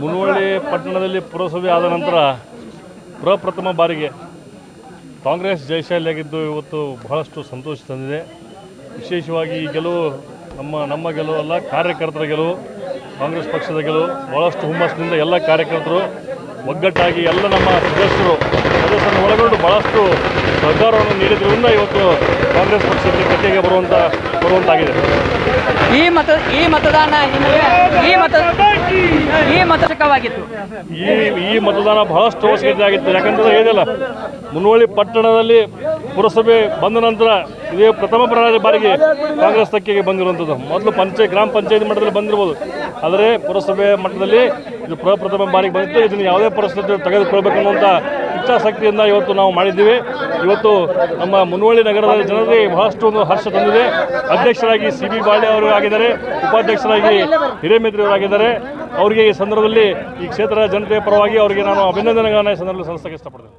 ಮುನವಳ್ಳಿ ಪಟ್ಟಣದಲ್ಲಿ ಪುರಸಭೆ ಆದ ನಂತರ ಪ್ರಪ್ರಥಮ ಬಾರಿಗೆ ಕಾಂಗ್ರೆಸ್ ಜಯಶಾಲಿಯಾಗಿದ್ದು ಇವತ್ತು ಬಹಳಷ್ಟು ಸಂತೋಷ ತಂದಿದೆ. ವಿಶೇಷವಾಗಿ ಈ ಗೆಲುವು ನಮ್ಮ ನಮ್ಮ ಗೆಲುವು ಅಲ್ಲ, ಕಾರ್ಯಕರ್ತರ ಗೆಲುವು, ಕಾಂಗ್ರೆಸ್ ಪಕ್ಷದ ಗೆಲುವು. ಬಹಳಷ್ಟು ಹುಮ್ಮಸ್ಸಿನಿಂದ ಎಲ್ಲ ಕಾರ್ಯಕರ್ತರು ಒಗ್ಗಟ್ಟಾಗಿ ಎಲ್ಲ ನಮ್ಮ ಸದಸ್ಯರು, ಸದಸ್ಯರನ್ನು ಒಳಗೊಂಡು ಬಹಳಷ್ಟು ಸಹಕಾರವನ್ನು ನೀಡಿದ್ರಿಂದ ಇವತ್ತು ಕಾಂಗ್ರೆಸ್ ಪಕ್ಷಕ್ಕೆ ಕಟ್ಟಿಗೆ ಬರುವಂಥ ಬರುವಂತಾಗಿದೆ. ಈ ಮತ, ಈ ಮತದಾನ ಈ ಮತ, ಈ ಮತಕವಾಗಿತ್ತು ಈ ಈ ಮತದಾನ ಬಹಳಷ್ಟು ಅವಶ್ಯಕತೆಯಾಗಿತ್ತು ಯಾಕಂತಂದ್ರೆ ಏನಿಲ್ಲ ಮುನ್ನೋಳಿ ಪಟ್ಟಣದಲ್ಲಿ ಪುರಸಭೆ ಬಂದ ನಂತರ ಇದೇ ಪ್ರಥಮ ಪ್ರ- ಬಾರಿಗೆ ಕಾಂಗ್ರೆಸ್ ತಕ್ಕೆಗೆ ಬಂದಿರುವಂಥದ್ದು. ಮೊದಲು ಪಂಚಾಯತ್ ಗ್ರಾಮ ಪಂಚಾಯತ್ ಮಟ್ಟದಲ್ಲಿ ಬಂದಿರ್ಬೋದು. ಆದರೆ ಪುರಸಭೆ ಮಟ್ಟದಲ್ಲಿ ಇದು ಪ್ರಪ್ರಥಮ ಬಾರಿಗೆ ಬಂದಿತ್ತು. ಇದನ್ನು ಯಾವುದೇ ಪರಿಸ್ಥಿತಿ ತೆಗೆದುಕೊಳ್ಬೇಕನ್ನುವಂಥ ಇಚ್ಛಾಶಕ್ತಿಯಿಂದ ಇವತ್ತು ನಾವು ಮಾಡಿದ್ದೀವಿ. ಇವತ್ತು ನಮ್ಮ ಮುನವಳ್ಳಿ ನಗರದ ಜನರಿಗೆ ಬಹಳಷ್ಟು ಒಂದು ಹರ್ಷ ತಂದಿದೆ. ಅಧ್ಯಕ್ಷರಾಗಿ ಸಿ ಬಿ ಬಾಳೆ ಅವರು ಆಗಿದ್ದಾರೆ ಉಪಾಧ್ಯಕ್ಷರಾಗಿ ಹಿರೇಮೇತ್ರಿ ಅವರಾಗಿದ್ದಾರೆ. ಅವರಿಗೆ ಈ ಸಂದರ್ಭದಲ್ಲಿ ಈ ಕ್ಷೇತ್ರದ ಜನತೆಯ ಪರವಾಗಿ ಅವರಿಗೆ ನಾನು ಅಭಿನಂದನೆಗಳನ್ನು ಈ ಸಂದರ್ಭದಲ್ಲಿ ಸಲ್ಲಿಸಕ್ಕೆ ಇಷ್ಟಪಡ್ತೇನೆ.